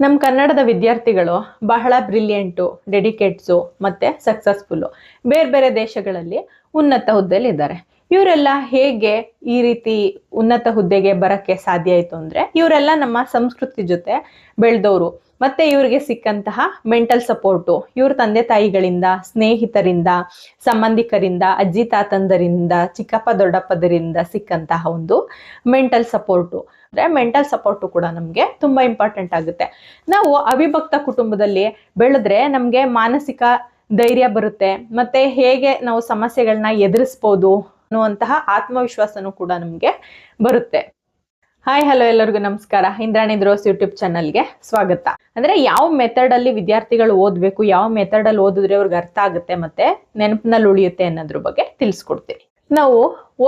ನಮ್ಮ ಕನ್ನಡದ ವಿದ್ಯಾರ್ಥಿಗಳು ಬಹಳ ಬ್ರಿಲಿಯಂಟು ಡೆಡಿಕೇಟ್ಸು ಮತ್ತು ಸಕ್ಸಸ್ಫುಲ್ಲು ಬೇರೆ ಬೇರೆ ದೇಶಗಳಲ್ಲಿ ಉನ್ನತ ಹುದ್ದೆಯಲ್ಲಿ ಇದ್ದಾರೆ ಇವರೆಲ್ಲ ಹೇಗೆ ಈ ರೀತಿ ಉನ್ನತ ಹುದ್ದೆಗೆ ಬರಕ್ಕೆ ಸಾಧ್ಯ ಆಯಿತು ಅಂದ್ರೆ ಇವರೆಲ್ಲ ನಮ್ಮ ಸಂಸ್ಕೃತಿ ಜೊತೆ ಬೆಳೆದವರು. ಮತ್ತೆ ಇವರಿಗೆ ಸಿಕ್ಕಂತಹ ಮೆಂಟಲ್ ಸಪೋರ್ಟು ಇವ್ರ ತಂದೆ ತಾಯಿಗಳಿಂದ, ಸ್ನೇಹಿತರಿಂದ, ಸಂಬಂಧಿಕರಿಂದ, ಅಜ್ಜಿ ತಾತಂದರಿಂದ, ಚಿಕ್ಕಪ್ಪ ದೊಡ್ಡಪ್ಪದರಿಂದ ಸಿಕ್ಕಂತಹ ಒಂದು ಮೆಂಟಲ್ ಸಪೋರ್ಟು ಅಂದರೆ ಮೆಂಟಲ್ ಸಪೋರ್ಟು ಕೂಡ ನಮಗೆ ತುಂಬ ಇಂಪಾರ್ಟೆಂಟ್ ಆಗುತ್ತೆ. ನಾವು ಅವಿಭಕ್ತ ಕುಟುಂಬದಲ್ಲಿ ಬೆಳೆದ್ರೆ ನಮಗೆ ಮಾನಸಿಕ ಧೈರ್ಯ ಬರುತ್ತೆ. ಮತ್ತೆ ಹೇಗೆ ನಾವು ಸಮಸ್ಯೆಗಳನ್ನ ಎದುರಿಸ್ಬೋದು ಅನ್ನುವಂತಹ ಆತ್ಮವಿಶ್ವಾಸನೂ ಕೂಡ ನಮಗೆ ಬರುತ್ತೆ. ಹಾಯ್ ಹಲೋ ಎಲ್ಲರಿಗೂ ನಮಸ್ಕಾರ. ಇಂದ್ರಾಣಿ ದ್ರೋಸ್ ಯೂಟ್ಯೂಬ್ ಚಾನಲ್ಗೆ ಸ್ವಾಗತ. ಅಂದ್ರೆ ಯಾವ ಮೆಥಡ್ ಅಲ್ಲಿ ವಿದ್ಯಾರ್ಥಿಗಳು ಓದ್ಬೇಕು, ಯಾವ ಮೆಥಡ್ ಅಲ್ಲಿ ಓದಿದ್ರೆ ಅವ್ರಿಗೆ ಅರ್ಥ ಆಗುತ್ತೆ ಮತ್ತೆ ನೆನಪಿನಲ್ಲಿ ಉಳಿಯುತ್ತೆ ಅನ್ನೋದ್ರ ಬಗ್ಗೆ ತಿಳಿಸ್ಕೊಡ್ತೀನಿ. ನಾವು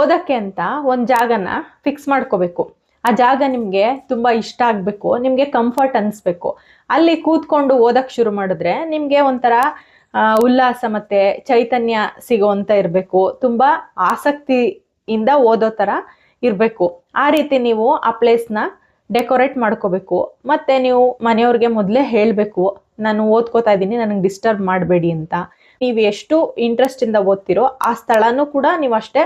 ಓದಕ್ಕೆ ಅಂತ ಒಂದು ಜಾಗನ ಫಿಕ್ಸ್ ಮಾಡ್ಕೋಬೇಕು. ಆ ಜಾಗ ನಿಮಗೆ ತುಂಬಾ ಇಷ್ಟ ಆಗಬೇಕು, ನಿಮಗೆ ಕಂಫರ್ಟ್ ಅನ್ಸ್ಬೇಕು. ಅಲ್ಲಿ ಕೂತ್ಕೊಂಡು ಓದಕ್ಕೆ ಶುರು ಮಾಡಿದ್ರೆ ನಿಮಗೆ ಒಂಥರ ಉಲ್ಲಾಸ ಮತ್ತೆ ಚೈತನ್ಯ ಸಿಗುವಂತ ಇರಬೇಕು. ತುಂಬಾ ಆಸಕ್ತಿಯಿಂದ ಓದೋ ಥರ ಇರಬೇಕು. ಆ ರೀತಿ ನೀವು ಆ ಪ್ಲೇಸ್ನ ಡೆಕೋರೇಟ್ ಮಾಡ್ಕೋಬೇಕು. ಮತ್ತೆ ನೀವು ಮನೆಯವ್ರಿಗೆ ಮೊದಲೇ ಹೇಳಬೇಕು, ನಾನು ಓದ್ಕೋತಾ ಇದ್ದೀನಿ ನನಗೆ ಡಿಸ್ಟರ್ಬ್ ಮಾಡಬೇಡಿ ಅಂತ. ನೀವು ಎಷ್ಟು ಇಂಟ್ರೆಸ್ಟಿಂದ ಓದ್ತಿರೋ ಆ ಸ್ಥಳನೂ ಕೂಡ ನೀವು ಅಷ್ಟೇ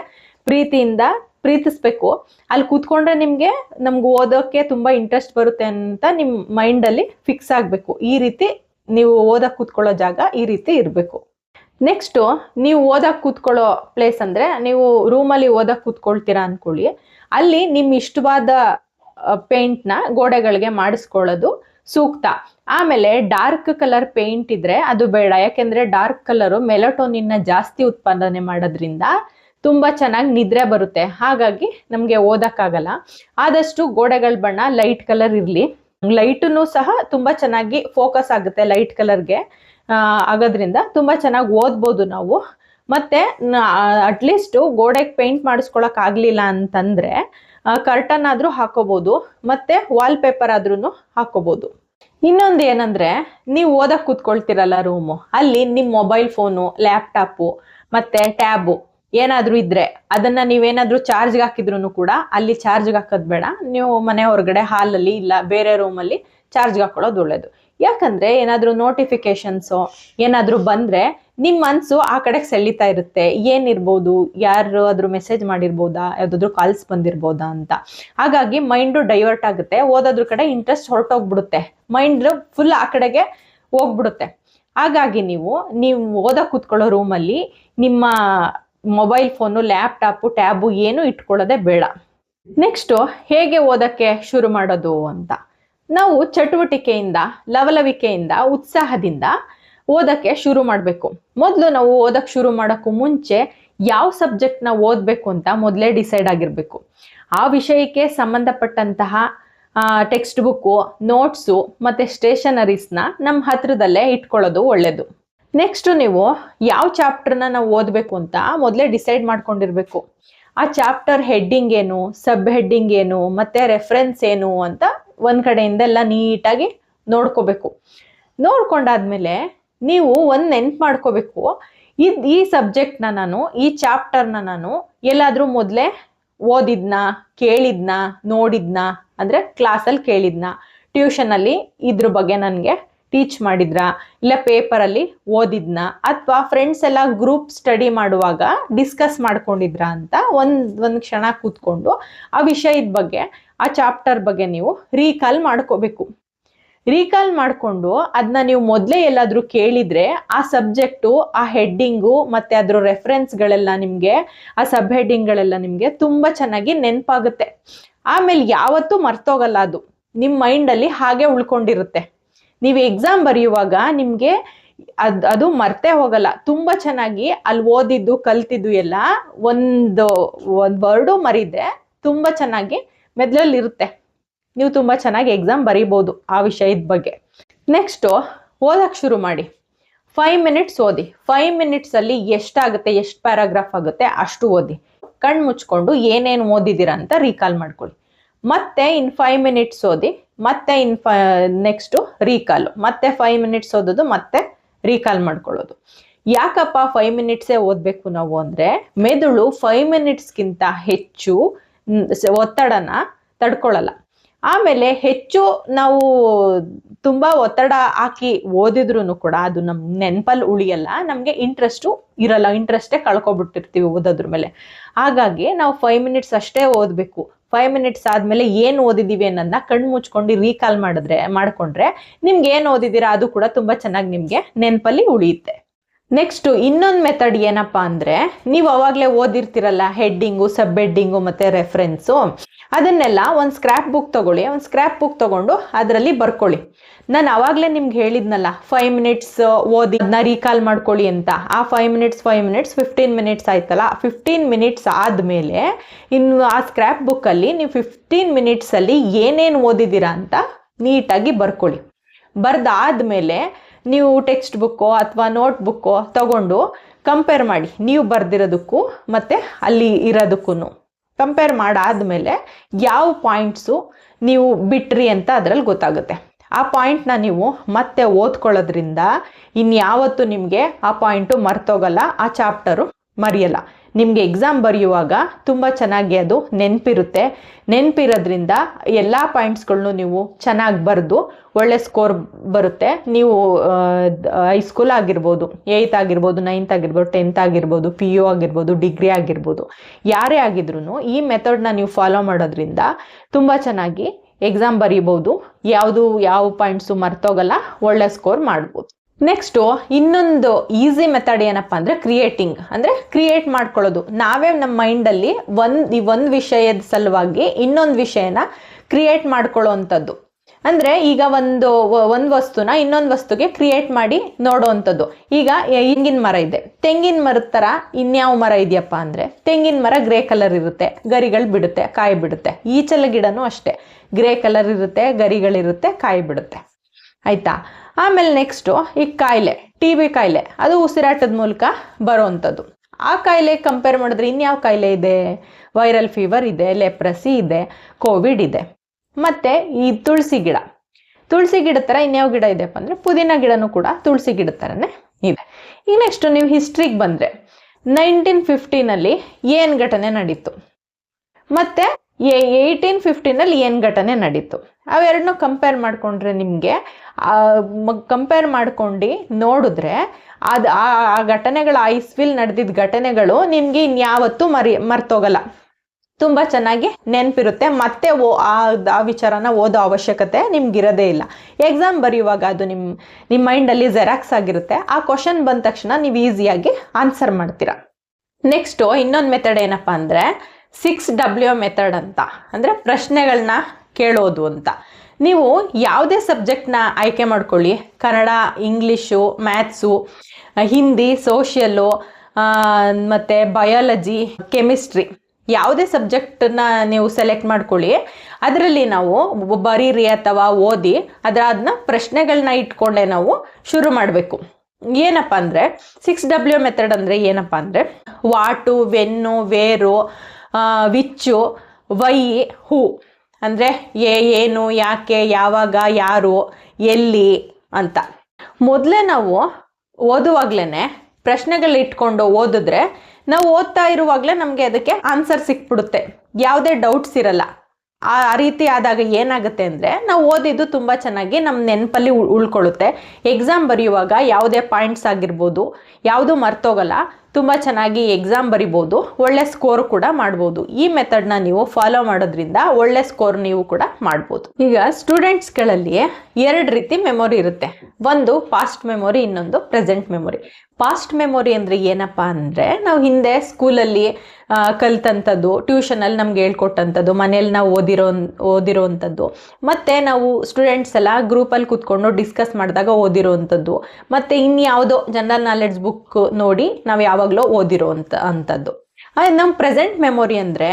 ಪ್ರೀತಿಯಿಂದ ಪ್ರೀತಿಸ್ಬೇಕು. ಅಲ್ಲಿ ಕೂತ್ಕೊಂಡ್ರೆ ನಿಮಗೆ ನಮ್ಗೆ ಓದೋಕ್ಕೆ ತುಂಬ ಇಂಟ್ರೆಸ್ಟ್ ಬರುತ್ತೆ ಅಂತ ನಿಮ್ಮ ಮೈಂಡಲ್ಲಿ ಫಿಕ್ಸ್ ಆಗಬೇಕು. ಈ ರೀತಿ ನೀವು ಓದಕ್ಕೆ ಕೂತ್ಕೊಳ್ಳೋ ಜಾಗ ಈ ರೀತಿ ಇರಬೇಕು. ನೆಕ್ಸ್ಟು ನೀವು ಓದಕ್ಕೆ ಕೂತ್ಕೊಳ್ಳೋ ಪ್ಲೇಸ್ ಅಂದರೆ ನೀವು ರೂಮಲ್ಲಿ ಓದಕ್ಕೆ ಕೂತ್ಕೊಳ್ತೀರಾ ಅಂದ್ಕೊಳ್ಳಿ ಅಲ್ಲಿ ನಿಮ್ಮ ಇಷ್ಟವಾದ ಪೇಂಟ್ನ ಗೋಡೆಗಳಿಗೆ ಮಾಡಿಸ್ಕೊಳ್ಳೋದು ಸೂಕ್ತ. ಆಮೇಲೆ ಡಾರ್ಕ್ ಕಲರ್ ಪೇಂಟ್ ಇದ್ರೆ ಅದು ಬೇಡ. ಯಾಕೆಂದ್ರೆ ಡಾರ್ಕ್ ಕಲರು ಮೆಲಟೋನಿನ್ನ ಜಾಸ್ತಿ ಉತ್ಪಾದನೆ ಮಾಡೋದ್ರಿಂದ ತುಂಬ ಚೆನ್ನಾಗಿ ನಿದ್ರೆ ಬರುತ್ತೆ. ಹಾಗಾಗಿ ನಮಗೆ ಓದಕ್ಕಾಗಲ್ಲ. ಆದಷ್ಟು ಗೋಡೆಗಳ ಬಣ್ಣ ಲೈಟ್ ಕಲರ್ ಇರಲಿ. ಲೈಟನ್ನು ಸಹ ತುಂಬ ಚೆನ್ನಾಗಿ ಫೋಕಸ್ ಆಗುತ್ತೆ ಲೈಟ್ ಕಲರ್ಗೆ ಆಗೋದ್ರಿಂದ ತುಂಬ ಚೆನ್ನಾಗಿ ಓದ್ಬೋದು ನಾವು. ಮತ್ತೆ ಅಟ್ಲೀಸ್ಟು ಗೋಡೆಗೆ ಪೇಂಟ್ ಮಾಡಿಸ್ಕೊಳಕ್ ಆಗ್ಲಿಲ್ಲ ಅಂತಂದ್ರೆ ಕರ್ಟನ್ ಆದ್ರೂ ಹಾಕೋಬಹುದು ಮತ್ತೆ ವಾಲ್ ಪೇಪರ್ ಆದ್ರೂ ಹಾಕೋಬಹುದು ಇನ್ನೊಂದು ಏನಂದ್ರೆ, ನೀವು ಓದಕ್ಕೆ ಕೂತ್ಕೊಳ್ತಿರಲ್ಲ ರೂಮು ಅಲ್ಲಿ ನಿಮ್ಮ ಮೊಬೈಲ್ ಫೋನು ಲ್ಯಾಪ್ಟಾಪು ಮತ್ತೆ ಟ್ಯಾಬು ಏನಾದ್ರೂ ಇದ್ರೆ ಅದನ್ನ ನೀವೇನಾದ್ರೂ ಚಾರ್ಜ್ಗೆ ಹಾಕಿದ್ರು ಕೂಡ ಅಲ್ಲಿ ಚಾರ್ಜ್ಗೆ ಹಾಕೋದ್ ಬೇಡ. ನೀವು ಮನೆ ಹೊರಗಡೆ ಹಾಲಲ್ಲಿ ಇಲ್ಲ ಬೇರೆ ರೂಮಲ್ಲಿ ಚಾರ್ಜ್ಗೆ ಹಾಕೊಳ್ಳೋದು ಒಳ್ಳೇದು. ಯಾಕಂದ್ರೆ ಏನಾದ್ರೂ ನೋಟಿಫಿಕೇಶನ್ಸು ಏನಾದ್ರೂ ಬಂದ್ರೆ ನಿಮ್ಮ ಮನ್ಸು ಆ ಕಡೆಗೆ ಸೆಳಿತಾ ಇರುತ್ತೆ. ಏನಿರ್ಬೋದು? ಯಾರು ಆದ್ರೂ ಮೆಸೇಜ್ ಮಾಡಿರ್ಬೋದಾ? ಯಾವ್ದಾದ್ರು ಕಾಲ್ಸ್ ಬಂದಿರ್ಬೋದಾ ಅಂತ. ಹಾಗಾಗಿ ಮೈಂಡು ಡೈವರ್ಟ್ ಆಗುತ್ತೆ. ಓದೋದ್ರ ಕಡೆ ಇಂಟ್ರೆಸ್ಟ್ ಹೊರಟೋಗ್ಬಿಡುತ್ತೆ. ಮೈಂಡ್ ಫುಲ್ ಆ ಕಡೆಗೆ ಹೋಗ್ಬಿಡುತ್ತೆ. ಹಾಗಾಗಿ ನೀವು ನೀವು ಓದಕ್ಕೆ ಕೂತ್ಕೊಳ್ಳೋ ರೂಮಲ್ಲಿ ನಿಮ್ಮ ಮೊಬೈಲ್ ಫೋನು ಲ್ಯಾಪ್ಟಾಪು ಟ್ಯಾಬು ಏನು ಇಟ್ಕೊಳ್ಳೋದೇ ಬೇಡ. ನೆಕ್ಸ್ಟು ಹೇಗೆ ಓದಕ್ಕೆ ಶುರು ಮಾಡೋದು ಅಂತ. ನಾವು ಚಟುವಟಿಕೆಯಿಂದ, ಲವಲವಿಕೆಯಿಂದ, ಉತ್ಸಾಹದಿಂದ ಓದಕ್ಕೆ ಶುರು ಮಾಡಬೇಕು. ಮೊದಲು ನಾವು ಓದಕ್ಕೆ ಶುರು ಮಾಡೋಕ್ಕೂ ಮುಂಚೆ ಯಾವ ಸಬ್ಜೆಕ್ಟ್ನ ಓದಬೇಕು ಅಂತ ಮೊದಲೇ ಡಿಸೈಡ್ ಆಗಿರಬೇಕು. ಆ ವಿಷಯಕ್ಕೆ ಸಂಬಂಧಪಟ್ಟಂತಹ ಟೆಕ್ಸ್ಟ್ ಬುಕ್ಕು ನೋಟ್ಸು ಮತ್ತು ಸ್ಟೇಷನರೀಸ್ನ ನಮ್ಮ ಹತ್ರದಲ್ಲೇ ಇಟ್ಕೊಳ್ಳೋದು ಒಳ್ಳೆಯದು ನೆಕ್ಸ್ಟ್ ನೀವು ಯಾವ ಚಾಪ್ಟರ್ನ ನಾವು ಓದಬೇಕು ಅಂತ ಮೊದಲೇ ಡಿಸೈಡ್ ಮಾಡ್ಕೊಂಡಿರ್ಬೇಕು. ಆ ಚಾಪ್ಟರ್ ಹೆಡ್ಡಿಂಗ್ ಏನು ಸಬ್ ಹೆಡ್ಡಿಂಗ್ ಏನು, ಮತ್ತೆ ರೆಫರೆನ್ಸ್ ಏನು ಅಂತ ಒಂದು ಕಡೆಯಿಂದ ಎಲ್ಲ ನೀಟಾಗಿ ನೋಡ್ಕೋಬೇಕು. ನೋಡ್ಕೊಂಡಾದ್ಮೇಲೆ ನೀವು ಒಂದು ನೆನ್ಪು ಮಾಡ್ಕೋಬೇಕು. ಇದು ಈ ಸಬ್ಜೆಕ್ಟ್ನ ನಾನು, ಈ ಚಾಪ್ಟರ್ನ ನಾನು ಎಲ್ಲಾದರೂ ಮೊದಲೇ ಓದಿದ್ನ, ಕೇಳಿದ್ನ, ನೋಡಿದ್ನ, ಅಂದ್ರೆ ಕ್ಲಾಸಲ್ಲಿ ಕೇಳಿದ್ನ? ಟ್ಯೂಷನಲ್ಲಿ ಇದ್ರ ಬಗ್ಗೆ ನನಗೆ ಟೀಚ್ ಮಾಡಿದ್ರ? ಇಲ್ಲ ಪೇಪರಲ್ಲಿ ಓದಿದ್ನ? ಅಥವಾ ಫ್ರೆಂಡ್ಸ್ ಎಲ್ಲ ಗ್ರೂಪ್ ಸ್ಟಡಿ ಮಾಡುವಾಗ ಡಿಸ್ಕಸ್ ಮಾಡ್ಕೊಂಡಿದ್ರ ಅಂತ ಒಂದು ಒಂದು ಕ್ಷಣ ಕೂತ್ಕೊಂಡು ಆ ವಿಷಯದ ಬಗ್ಗೆ, ಆ ಚಾಪ್ಟರ್ ಬಗ್ಗೆ ನೀವು ರೀಕಾಲ್ ಮಾಡ್ಕೋಬೇಕು. ರೀಕಾಲ್ ಮಾಡಿಕೊಂಡು ಅದನ್ನ ನೀವು ಮೊದಲೇ ಎಲ್ಲಾದರೂ ಕೇಳಿದ್ರೆ ಆ ಸಬ್ಜೆಕ್ಟು ಆ ಹೆಡ್ಡಿಂಗು ಮತ್ತೆ ಅದರ ರೆಫರೆನ್ಸ್ಗಳೆಲ್ಲ ನಿಮಗೆ, ಆ ಸಬ್ ಹೆಡ್ಡಿಂಗ್ಗಳೆಲ್ಲ ನಿಮಗೆ ತುಂಬ ಚೆನ್ನಾಗಿ ನೆನಪಾಗುತ್ತೆ. ಆಮೇಲೆ ಯಾವತ್ತೂ ಮರ್ತೋಗಲ್ಲ ಅದು. ನಿಮ್ಮ ಮೈಂಡಲ್ಲಿ ಹಾಗೆ ಉಳ್ಕೊಂಡಿರುತ್ತೆ. ನೀವು ಎಕ್ಸಾಮ್ ಬರೆಯುವಾಗ ನಿಮಗೆ ಅದ್, ಅದು ಮರ್ತೆ ಹೋಗಲ್ಲ. ತುಂಬಾ ಚೆನ್ನಾಗಿ ಅಲ್ಲಿ ಓದಿದ್ದು, ಕಲ್ತಿದ್ದು ಎಲ್ಲ ಒಂದು ಒಂದು ವರ್ಡು ಮರಿದ್ರೆ ತುಂಬಾ ಚೆನ್ನಾಗಿ ಮೆದ್ಲಲ್ಲಿ ಇರುತ್ತೆ ನೀವು ತುಂಬಾ ಚೆನ್ನಾಗಿ ಎಕ್ಸಾಮ್ ಬರೀಬೋದು ಆ ವಿಷಯದ ಬಗ್ಗೆ. ನೆಕ್ಸ್ಟು ಓದಕ್ಕೆ ಶುರು ಮಾಡಿ. ಫೈವ್ ಮಿನಿಟ್ಸ್ ಓದಿ. ಫೈವ್ ಮಿನಿಟ್ಸಲ್ಲಿ ಎಷ್ಟಾಗುತ್ತೆ, ಎಷ್ಟು ಪ್ಯಾರಾಗ್ರಾಫ್ ಆಗುತ್ತೆ ಅಷ್ಟು ಓದಿ. ಕಣ್ಣು ಮುಚ್ಕೊಂಡು ಏನೇನು ಓದಿದ್ದೀರಾ ಅಂತ ರೀಕಾಲ್ ಮಾಡ್ಕೊಳ್ಳಿ. ಮತ್ತೆ ಇನ್ ಫೈವ್ ಮಿನಿಟ್ಸ್ ಓದಿ. ಮತ್ತೆ ಇನ್ ಫ ನೆಕ್ಸ್ಟು ರೀಕಾಲು ಮತ್ತೆ ಫೈವ್ ಮಿನಿಟ್ಸ್ ಓದೋದು, ಮತ್ತೆ ರೀಕಾಲ್ ಮಾಡ್ಕೊಳ್ಳೋದು. ಯಾಕಪ್ಪ ಫೈವ್ ಮಿನಿಟ್ಸೇ ಓದಬೇಕು ನಾವು ಅಂದರೆ, ಮೆದುಳು ಫೈವ್ ಮಿನಿಟ್ಸ್ಗಿಂತ ಹೆಚ್ಚು ಒತ್ತಡನ ತಡ್ಕೊಳ್ಳಲ್ಲ. ಆಮೇಲೆ ಹೆಚ್ಚು ನಾವು ತುಂಬಾ ಒತ್ತಡ ಹಾಕಿ ಓದಿದ್ರು ಕೂಡ ಅದು ನಮ್ಮ ನೆನಪಲ್ಲಿ ಉಳಿಯಲ್ಲ, ನಮಗೆ ಇಂಟ್ರೆಸ್ಟು ಇರಲ್ಲ ಇಂಟ್ರೆಸ್ಟೇ ಕಳ್ಕೊಬಿಟ್ಟಿರ್ತೀವಿ ಓದೋದ್ರ ಮೇಲೆ. ಹಾಗಾಗಿ ನಾವು ಫೈವ್ ಮಿನಿಟ್ಸ್ ಅಷ್ಟೇ ಓದಬೇಕು. ಫೈವ್ ಮಿನಿಟ್ಸ್ ಆದ್ಮೇಲೆ ಏನು ಓದಿದೀವಿ ಅನ್ನೋದನ್ನ ಕಣ್ಣು ಮುಚ್ಕೊಂಡು ರೀಕಾಲ್ ಮಾಡಿದ್ರೆ, ಮಾಡ್ಕೊಂಡ್ರೆ ನಿಮ್ಗೆ ಏನು ಓದಿದೀರಾ ಅದು ಕೂಡ ತುಂಬಾ ಚೆನ್ನಾಗಿ ನಿಮ್ಗೆ ನೆನಪಲ್ಲಿ ಉಳಿಯುತ್ತೆ. ನೆಕ್ಸ್ಟ್ ಇನ್ನೊಂದು ಮೆಥಡ್ ಏನಪ್ಪಾ ಅಂದ್ರೆ, ನೀವು ಅವಾಗಲೇ ಓದಿರ್ತಿರಲ್ಲ ಹೆಡ್ಡಿಂಗು ಸಬ್ ಹೆಡ್ಡಿಂಗು ಮತ್ತೆ ರೆಫರೆನ್ಸು ಅದನ್ನೆಲ್ಲ ಒಂದು ಸ್ಕ್ರಾಪ್ ಬುಕ್ ತಗೊಳ್ಳಿ. ಒಂದು ಸ್ಕ್ರಾಪ್ ಬುಕ್ ತಗೊಂಡು ಅದರಲ್ಲಿ ಬರ್ಕೊಳ್ಳಿ. ನಾನು ಅವಾಗಲೇ ನಿಮ್ಗೆ ಹೇಳಿದ್ನಲ್ಲ ಫೈವ್ ಮಿನಿಟ್ಸ್ ಓದಿ ಅದನ್ನ ರೀಕಾಲ್ ಮಾಡ್ಕೊಳ್ಳಿ ಅಂತ. ಆ five minutes five minutes fifteen minutes ಆಯ್ತಲ್ಲ ಫಿಫ್ಟೀನ್ ಮಿನಿಟ್ಸ್ ಆದಮೇಲೆ ಇನ್ನು ಆ ಸ್ಕ್ರಾಪ್ ಬುಕ್ಕಲ್ಲಿ ನೀವು ಫಿಫ್ಟೀನ್ ಮಿನಿಟ್ಸಲ್ಲಿ ಏನೇನು ಓದಿದ್ದೀರಾ ಅಂತ ನೀಟಾಗಿ ಬರ್ಕೊಳ್ಳಿ. ಬರ್ದಾದ್ಮೇಲೆ ನೀವು ಟೆಕ್ಸ್ಟ್ ಬುಕ್ಕೋ ಅಥವಾ ನೋಟ್ ಬುಕ್ಕೋ ತಗೊಂಡು ಕಂಪೇರ್ ಮಾಡಿ. ನೀವು ಬರೆದಿರೋದಕ್ಕೂ ಮತ್ತು ಅಲ್ಲಿ ಇರೋದಕ್ಕೂ ಕಂಪೇರ್ ಮಾಡಾದಮೇಲೆ ಯಾವ ಪಾಯಿಂಟ್ಸು ನೀವು ಬಿಟ್ರಿ ಅಂತ ಅದರಲ್ಲಿ ಗೊತ್ತಾಗುತ್ತೆ. ಆ ಪಾಯಿಂಟ್ನ ನೀವು ಮತ್ತೆ ಓದ್ಕೊಳ್ಳೋದ್ರಿಂದ ಇನ್ಯಾವತ್ತು ನಿಮಗೆ ಆ ಪಾಯಿಂಟು ಮರ್ತೋಗಲ್ಲ. ಆ ಚಾಪ್ಟರು ಮರೆಯಲ್ಲ. ನಿಮಗೆ ಎಕ್ಸಾಮ್ ಬರೆಯುವಾಗ ತುಂಬ ಚೆನ್ನಾಗಿ ಅದು ನೆನಪಿರುತ್ತೆ. ನೆನಪಿರೋದ್ರಿಂದ ಎಲ್ಲ ಪಾಯಿಂಟ್ಸ್ಗಳನ್ನು ನೀವು ಚೆನ್ನಾಗಿ ಬರೆದು ಒಳ್ಳೆ ಸ್ಕೋರ್ ಬರುತ್ತೆ. ನೀವು ಹೈಸ್ಕೂಲ್ ಆಗಿರ್ಬೋದು ಏಯ್ತ್ ಆಗಿರ್ಬೋದು ನೈನ್ತ್ ಆಗಿರ್ಬೋದು ಟೆಂತ್ ಆಗಿರ್ಬೋದು ಪಿ ಯು ಆಗಿರ್ಬೋದು ಡಿಗ್ರಿ ಆಗಿರ್ಬೋದು, ಯಾರೇ ಆಗಿದ್ರು ಈ ಮೆಥಡ್ನ ನೀವು ಫಾಲೋ ಮಾಡೋದ್ರಿಂದ ತುಂಬ ಚೆನ್ನಾಗಿ ಎಕ್ಸಾಮ್ ಬರೀಬೋದು. ಯಾವುದು, ಯಾವ ಪಾಯಿಂಟ್ಸು ಮರ್ತೋಗಲ್ಲ, ಒಳ್ಳೆ ಸ್ಕೋರ್ ಮಾಡ್ಬೋದು. ನೆಕ್ಸ್ಟು ಇನ್ನೊಂದು ಈಸಿ ಮೆಥಡ್ ಏನಪ್ಪ ಅಂದರೆ ಕ್ರಿಯೇಟಿಂಗ್ ಅಂದರೆ ಕ್ರಿಯೇಟ್ ಮಾಡ್ಕೊಳ್ಳೋದು. ನಾವೇ ನಮ್ಮ ಮೈಂಡಲ್ಲಿ ಒಂದು, ಈ ಒಂದು ವಿಷಯದ ಸಲುವಾಗಿ ಇನ್ನೊಂದು ವಿಷಯನ ಕ್ರಿಯೇಟ್ ಮಾಡ್ಕೊಳ್ಳೋ ಅಂಥದ್ದು ಅಂದರೆ ಈಗ ಒಂದು ಒಂದು ವಸ್ತುನ ಇನ್ನೊಂದು ವಸ್ತುಗೆ ಕ್ರಿಯೇಟ್ ಮಾಡಿ ನೋಡೋವಂಥದ್ದು ಈಗ ಹಿಂಗಿನ ಮರ ಇದೆ. ತೆಂಗಿನ ಮರದ ಥರ ಇನ್ಯಾವ ಮರ ಇದೆಯಪ್ಪ ಅಂದರೆ ತೆಂಗಿನ ಮರ ಗ್ರೇ ಕಲರ್ ಇರುತ್ತೆ. ಗರಿಗಳು ಬಿಡುತ್ತೆ, ಕಾಯಿ ಬಿಡುತ್ತೆ. ಈಚಲ ಗಿಡನೂ ಅಷ್ಟೇ. ಗ್ರೇ ಕಲರ್ ಇರುತ್ತೆ, ಗರಿಗಳಿರುತ್ತೆ, ಕಾಯಿ ಬಿಡುತ್ತೆ. ಆಯ್ತಾ? ಆಮೇಲೆ ನೆಕ್ಸ್ಟು ಈ ಕಾಯಿಲೆ ಟಿ ಬಿ ಕಾಯಿಲೆ, ಅದು ಉಸಿರಾಟದ ಮೂಲಕ ಬರೋವಂಥದ್ದು. ಆ ಕಾಯಿಲೆ ಕಂಪೇರ್ ಮಾಡಿದ್ರೆ ಇನ್ಯಾವ ಕಾಯಿಲೆ ಇದೆ? ವೈರಲ್ ಫೀವರ್ ಇದೆ ಲೆಪ್ರಸಿ ಇದೆ ಕೋವಿಡ್ ಇದೆ. ಮತ್ತು ಈ ತುಳಸಿ ಗಿಡ. ತುಳಸಿ ಗಿಡ ಥರ ಇನ್ಯಾವ ಗಿಡ ಇದೆಯಪ್ಪ ಅಂದರೆ ಪುದೀನ ಗಿಡನೂ ಕೂಡ ತುಳಸಿ ಗಿಡ ಥರನೇ ಇದೆ. ಈಗ ನೆಕ್ಸ್ಟು ನೀವು ಹಿಸ್ಟ್ರಿಗೆ ಬಂದರೆ ನೈನ್ಟೀನ್ ಫಿಫ್ಟೀನಲ್ಲಿ ಏನು ಘಟನೆ ನಡೀತು? ಮತ್ತು ಏಯ್ಟೀನ್ ಫಿಫ್ಟೀನಲ್ಲಿ ಏನು ಘಟನೆ ನಡೀತು? ಅವೆರಡನ್ನೂ ಕಂಪೇರ್ ಮಾಡಿಕೊಂಡ್ರೆ ನಿಮಗೆ ಕಂಪೇರ್ ಮಾಡ್ಕೊಂಡು ನೋಡಿದ್ರೆ ಅದು ಆ ಘಟನೆಗಳು, ಆ ನಡೆದಿದ್ದ ಘಟನೆಗಳು ನಿಮಗೆ ಇನ್ಯಾವತ್ತೂ ಮರಿ, ಮರ್ತೋಗಲ್ಲ. ತುಂಬ ಚೆನ್ನಾಗಿ ನೆನಪಿರುತ್ತೆ. ಮತ್ತೆ ಓ, ಆ ಆ ವಿಚಾರನ ಓದೋ ಅವಶ್ಯಕತೆ ನಿಮ್ಗಿರೋದೇ ಇಲ್ಲ. ಎಕ್ಸಾಮ್ ಬರೆಯುವಾಗ ಅದು ನಿಮ್ಮ ನಿಮ್ಮ ಮೈಂಡಲ್ಲಿ ಜೆರಾಕ್ಸ್ ಆಗಿರುತ್ತೆ. ಆ ಕ್ವಶನ್ ಬಂದ ತಕ್ಷಣ ನೀವು ಈಸಿಯಾಗಿ ಆನ್ಸರ್ ಮಾಡ್ತೀರ. ನೆಕ್ಸ್ಟು ಇನ್ನೊಂದು ಮೆಥಡ್ ಏನಪ್ಪ ಅಂದರೆ ಸಿಕ್ಸ್ ಡಬ್ಲ್ಯೂ ಮೆಥಡ್ ಅಂತ. ಅಂದರೆ ಪ್ರಶ್ನೆಗಳನ್ನ ಕೇಳೋದು ಅಂತ. ನೀವು ಯಾವುದೇ ಸಬ್ಜೆಕ್ಟ್ನ ಆಯ್ಕೆ ಮಾಡ್ಕೊಳ್ಳಿ. Kannada English maths Hindi social ಮತ್ತು ಬಯಾಲಜಿ ಕೆಮಿಸ್ಟ್ರಿ ಯಾವುದೇ ಸಬ್ಜೆಕ್ಟನ್ನ ನೀವು ಸೆಲೆಕ್ಟ್ ಮಾಡ್ಕೊಳ್ಳಿ. ಅದರಲ್ಲಿ ನಾವು ಬರೀರಿ ಅಥವಾ ಓದಿ ಅದರ ಅದನ್ನ ಪ್ರಶ್ನೆಗಳನ್ನ ಇಟ್ಕೊಂಡೆ ನಾವು ಶುರು ಮಾಡಬೇಕು. ಏನಪ್ಪ ಅಂದರೆ ಸಿಕ್ಸ್ ಡಬ್ಲ್ಯೂ ಮೆಥಡ್ ಅಂದರೆ ಏನಪ್ಪ ಅಂದರೆ, ವಾಟು ವೆನ್ನು ವೇರು ವಿಚ್ಚು, ವೈ, ಹೂ. ಅಂದರೆ ಏ ಏನು, ಯಾಕೆ, ಯಾವಾಗ, ಯಾರು, ಎಲ್ಲಿ ಅಂತ. ಮೊದಲೇ ನಾವು ಓದುವಾಗ್ಲೇ ಪ್ರಶ್ನೆಗಳು ಇಟ್ಕೊಂಡು ಓದಿದ್ರೆ ನಾವು ಓದ್ತಾ ಇರುವಾಗಲೇ ನಮಗೆ ಅದಕ್ಕೆ ಆನ್ಸರ್ ಸಿಕ್ಬಿಡುತ್ತೆ. ಯಾವುದೇ ಡೌಟ್ಸ್ ಇರಲ್ಲ. ಆ ರೀತಿ ಆದಾಗ ಏನಾಗುತ್ತೆ ಅಂದರೆ ನಾವು ಓದಿದ್ದು ತುಂಬ ಚೆನ್ನಾಗಿ ನಮ್ಮ ನೆನಪಲ್ಲಿ ಉಳ್ ಉಳ್ಕೊಳ್ಳುತ್ತೆ ಎಕ್ಸಾಮ್ ಬರೆಯುವಾಗ ಯಾವುದೇ ಪಾಯಿಂಟ್ಸ್ ಆಗಿರ್ಬೋದು, ಯಾವುದು ಮರ್ತೋಗಲ್ಲ ತುಂಬ ಚೆನ್ನಾಗಿ ಎಕ್ಸಾಮ್ ಬರಿಬೋದು, ಒಳ್ಳೆ ಸ್ಕೋರ್ ಕೂಡ ಮಾಡ್ಬೋದು. ಈ ಮೆಥಡ್ನ ನೀವು ಫಾಲೋ ಮಾಡೋದ್ರಿಂದ ಒಳ್ಳೆ ಸ್ಕೋರ್ ನೀವು ಕೂಡ ಮಾಡ್ಬೋದು. ಈಗ ಸ್ಟೂಡೆಂಟ್ಸ್ಗಳಲ್ಲಿ ಎರಡು ರೀತಿ ಮೆಮೊರಿ ಇರುತ್ತೆ. ಒಂದು ಪಾಸ್ಟ್ ಮೆಮೊರಿ ಇನ್ನೊಂದು ಪ್ರೆಸೆಂಟ್ ಮೆಮೊರಿ ಪಾಸ್ಟ್ ಮೆಮೊರಿ ಅಂದರೆ ಏನಪ್ಪ ಅಂದರೆ ನಾವು ಹಿಂದೆ ಸ್ಕೂಲಲ್ಲಿ ಕಲ್ತಂಥದ್ದು ಟ್ಯೂಷನಲ್ಲಿ ನಮ್ಗೆ ಹೇಳ್ಕೊಟ್ಟಂಥದ್ದು ಮನೇಲಿ ನಾವು ಓದಿರೋ ಓದಿರೋವಂಥದ್ದು ಮತ್ತು ನಾವು ಸ್ಟೂಡೆಂಟ್ಸ್ ಎಲ್ಲ ಗ್ರೂಪಲ್ಲಿ ಕೂತ್ಕೊಂಡು ಡಿಸ್ಕಸ್ ಮಾಡಿದಾಗ ಓದಿರೋವಂಥದ್ದು ಮತ್ತು ಇನ್ಯಾವುದೋ ಜನರಲ್ ನಾಲೆಡ್ಜ್ ಬುಕ್ ನೋಡಿ ನಾವು ಯಾವಾಗಲೂ ಓದಿರೋ ಅಂತ ಅಂಥದ್ದು ನಮ್ಮ ಪ್ರೆಸೆಂಟ್ ಮೆಮೊರಿ ಅಂದರೆ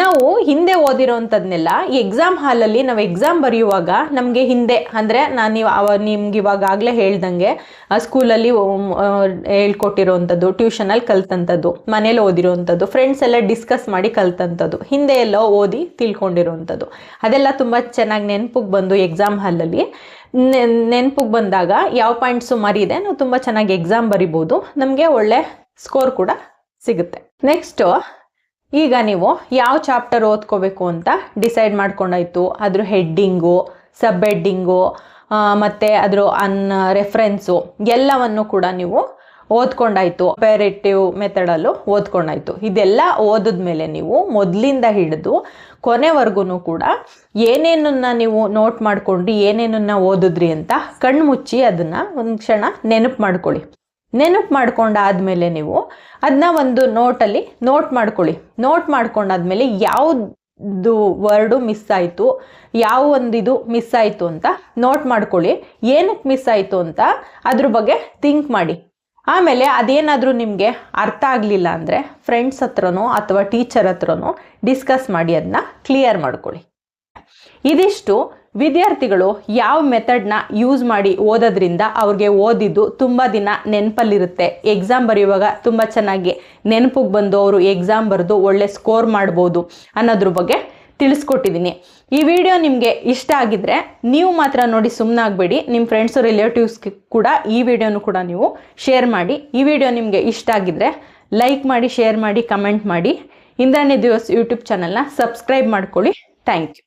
ನಾವು ಹಿಂದೆ ಓದಿರೋವಂಥದ್ನೆಲ್ಲ ಎಕ್ಸಾಮ್ ಹಾಲಲ್ಲಿ ನಾವು ಎಕ್ಸಾಮ್ ಬರೆಯುವಾಗ ನಮಗೆ ಹಿಂದೆ, ಅಂದರೆ ನಾನು ನೀವು ಅವ, ನಿಮ್ಗೆ ಇವಾಗಲೇ ಹೇಳ್ದಂಗೆ ಸ್ಕೂಲಲ್ಲಿ ಹೇಳ್ಕೊಟ್ಟಿರೋವಂಥದ್ದು ಟ್ಯೂಷನಲ್ಲಿ ಕಲ್ತಂಥದ್ದು, ಮನೇಲಿ ಓದಿರೋವಂಥದ್ದು ಫ್ರೆಂಡ್ಸ್ ಎಲ್ಲ ಡಿಸ್ಕಸ್ ಮಾಡಿ ಕಲ್ತಂಥದ್ದು, ಹಿಂದೆ ಎಲ್ಲ ಓದಿ ತಿಳ್ಕೊಂಡಿರೋವಂಥದ್ದು ಅದೆಲ್ಲ ತುಂಬ ಚೆನ್ನಾಗಿ ನೆನಪಿಗೆ ಬಂದು ಎಕ್ಸಾಮ್ ಹಾಲಲ್ಲಿ ನೆನಪಿಗೆ ಬಂದಾಗ ಯಾವ ಪಾಯಿಂಟ್ಸು ಮರಿದೆ ನಾವು ತುಂಬ ಚೆನ್ನಾಗಿ ಎಕ್ಸಾಮ್ ಬರಿಬೋದು. ನಮಗೆ ಒಳ್ಳೆ ಸ್ಕೋರ್ ಕೂಡ ಸಿಗುತ್ತೆ. ನೆಕ್ಸ್ಟು ಈಗ ನೀವು ಯಾವ ಚಾಪ್ಟರ್ ಓದ್ಕೋಬೇಕು ಅಂತ ಡಿಸೈಡ್ ಮಾಡ್ಕೊಂಡಾಯ್ತು? ಅದ್ರ ಹೆಡ್ಡಿಂಗು ಸಬ್ ಹೆಡ್ಡಿಂಗು ಮತ್ತು ಅದ್ರ ಅನ್ ರೆಫರೆನ್ಸು ಎಲ್ಲವನ್ನು ಕೂಡ ನೀವು ಓದ್ಕೊಂಡಾಯ್ತು. ಮೆಥಡ್ ಮೆಥಡಲ್ಲೂ ಓದ್ಕೊಂಡಾಯ್ತು. ಇದೆಲ್ಲ ಓದಿದ್ಮೇಲೆ ನೀವು ಮೊದಲಿಂದ ಹಿಡಿದು ಕೊನೆವರೆಗೂ ಕೂಡ ಏನೇನನ್ನ ನೀವು ನೋಟ್ ಮಾಡ್ಕೊಂಡು ಏನೇನನ್ನ ಓದಿದ್ರಿ ಅಂತ ಕಣ್ಣು ಮುಚ್ಚಿ ಅದನ್ನು ಒಂದು ಕ್ಷಣ ನೆನಪು ಮಾಡ್ಕೊಳ್ಳಿ. ನೆನಪು ಮಾಡ್ಕೊಂಡಾದ್ಮೇಲೆ ನೀವು ಅದನ್ನ ಒಂದು ನೋಟಲ್ಲಿ ನೋಟ್ ಮಾಡ್ಕೊಳ್ಳಿ. ನೋಟ್ ಮಾಡ್ಕೊಂಡಾದ್ಮೇಲೆ ಯಾವುದು ವರ್ಡು ಮಿಸ್ ಆಯಿತು ಯಾವ ಒಂದು ಇದು ಮಿಸ್ ಆಯಿತು ಅಂತ ನೋಟ್ ಮಾಡ್ಕೊಳ್ಳಿ. ಏನಕ್ಕೆ ಮಿಸ್ ಆಯಿತು ಅಂತ ಅದ್ರ ಬಗ್ಗೆ ಥಿಂಕ್ ಮಾಡಿ. ಆಮೇಲೆ ಅದೇನಾದರೂ ನಿಮಗೆ ಅರ್ಥ ಆಗಲಿಲ್ಲ ಅಂದರೆ ಫ್ರೆಂಡ್ಸ್ ಹತ್ರನೋ ಅಥವಾ ಟೀಚರ್ ಹತ್ರನೋ ಡಿಸ್ಕಸ್ ಮಾಡಿ ಅದನ್ನ ಕ್ಲಿಯರ್ ಮಾಡ್ಕೊಳ್ಳಿ. ಇದಿಷ್ಟು ವಿದ್ಯಾರ್ಥಿಗಳು ಯಾವ ಮೆಥಡ್ನ ಯೂಸ್ ಮಾಡಿ ಓದೋದ್ರಿಂದ ಅವ್ರಿಗೆ ಓದಿದ್ದು ತುಂಬ ದಿನ ನೆನಪಲ್ಲಿರುತ್ತೆ. ಎಕ್ಸಾಮ್ ಬರೆಯುವಾಗ ತುಂಬ ಚೆನ್ನಾಗಿ ನೆನಪಿಗೆ ಬಂದು ಅವರು ಎಕ್ಸಾಮ್ ಬರೆದು ಒಳ್ಳೆ ಸ್ಕೋರ್ ಮಾಡ್ಬೋದು ಅನ್ನೋದ್ರ ಬಗ್ಗೆ ತಿಳಿಸ್ಕೊಟ್ಟಿದ್ದೀನಿ ಈ ವಿಡಿಯೋ ನಿಮಗೆ ಇಷ್ಟ ಆಗಿದ್ರೆ ನೀವು ಮಾತ್ರ ನೋಡಿ ಸುಮ್ಮನಾಗಬೇಡಿ ನಿಮ್ಮ ಫ್ರೆಂಡ್ಸು ರಿಲೇಟಿವ್ಸ್ಗೆ ಕೂಡ ಈ ವಿಡಿಯೋನು ಕೂಡ ನೀವು ಶೇರ್ ಮಾಡಿ. ಈ ವಿಡಿಯೋ ನಿಮಗೆ ಇಷ್ಟ ಆಗಿದ್ರೆ ಲೈಕ್ ಮಾಡಿ ಶೇರ್ ಮಾಡಿ ಕಮೆಂಟ್ ಮಾಡಿ. ಇಂದ್ರಾಣಿ ದಿವಸ್ ಯೂಟ್ಯೂಬ್ ಚಾನಲ್ನ ಸಬ್ಸ್ಕ್ರೈಬ್ ಮಾಡ್ಕೊಳ್ಳಿ. Thank you